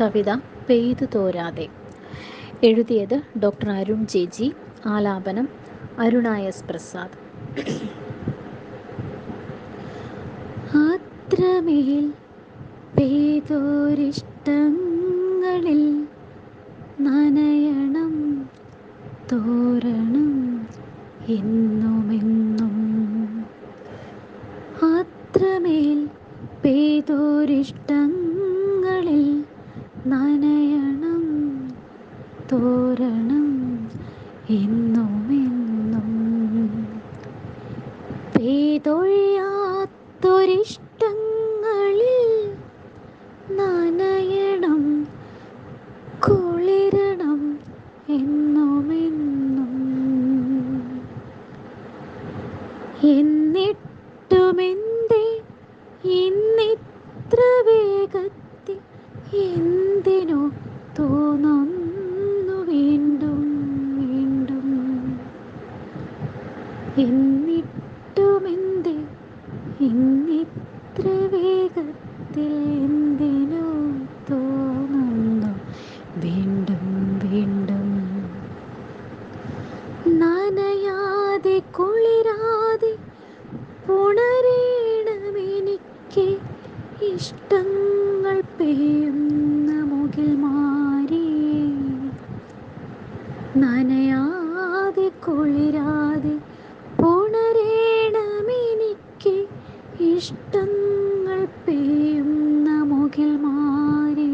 കവിത പെയ്തു തോരാതെ. എഴുതിയത് ഡോക്ടർ അരുൺ ജെ ജി ആലാപനം അരുണ എസ് പ്രസാദ്. അത്രമേൽ പെയ്തോരിഷ്ടങ്ങളിൽ നനയണം തോരണം എന്നുമെന്നും. അത്രമേൽ പെയ്തോരിഷ്ടങ്ങളിൽ നനയണം തോരണം എന്നുമെന്നും. പെയ്തൊഴിയാത്തൊരിഷ്ടങ്ങളിൽ നനയണം കുളിരണം എന്നുമെന്നും. എന്നിട്ടുമെന്തേ എന്നിട്ടുമെന്തേ? ഇന്നിത്ര വേഗത്തിൽ എന്തിനോ തോന്നുന്നു? വീണ്ടും വീണ്ടും നനയാതെ കുളിരാതെ പുണരേണമെനിക്ക് ഇഷ്ടങ്ങൾ പെയ്യുന്ന മുകിൽ മാറി. നനയാതെ കുളിരാതെ ഇഷ്ടങ്ങൾ പെയ്യുന്ന മുകിൽ മാറി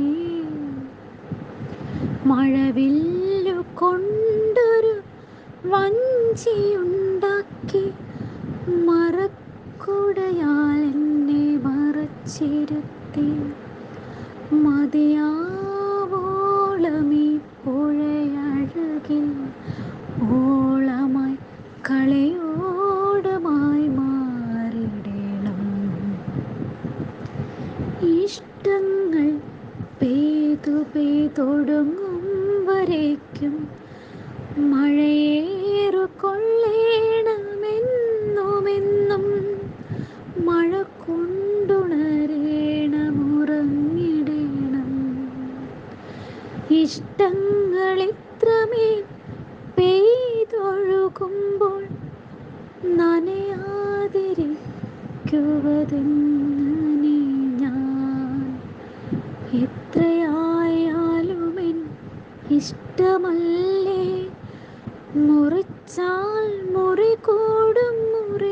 മഴവില്ലു കൊണ്ടൊരു വഞ്ചിയുണ്ടാക്കി മറക്കുടയാൽ എന്നെ മറച്ചിരുത്തി. മതിയാവോളമീ പുഴയഴകിൽ ഓളമായി കളയോടമായി ഇഷ്ടങ്ങൾ പെയ്തു പെയ്തൊടുങ്ങും വരേക്കും മഴയേറു കൊള്ളേണമെന്നുമെന്നും മഴ കൊണ്ടുണരേണമുറങ്ങിടേണം ഇഷ്ടങ്ങൾ ഇത്രമേ പെയ്തൊഴുകുമ്പോൾ നനയാതിരിക്കുവതെന്ന് എത്രയായാലുമെൻ ഇഷ്ടമല്ലേ? മുറിച്ചാൽ മുറി കൂടും മുറിവിതല്ലേ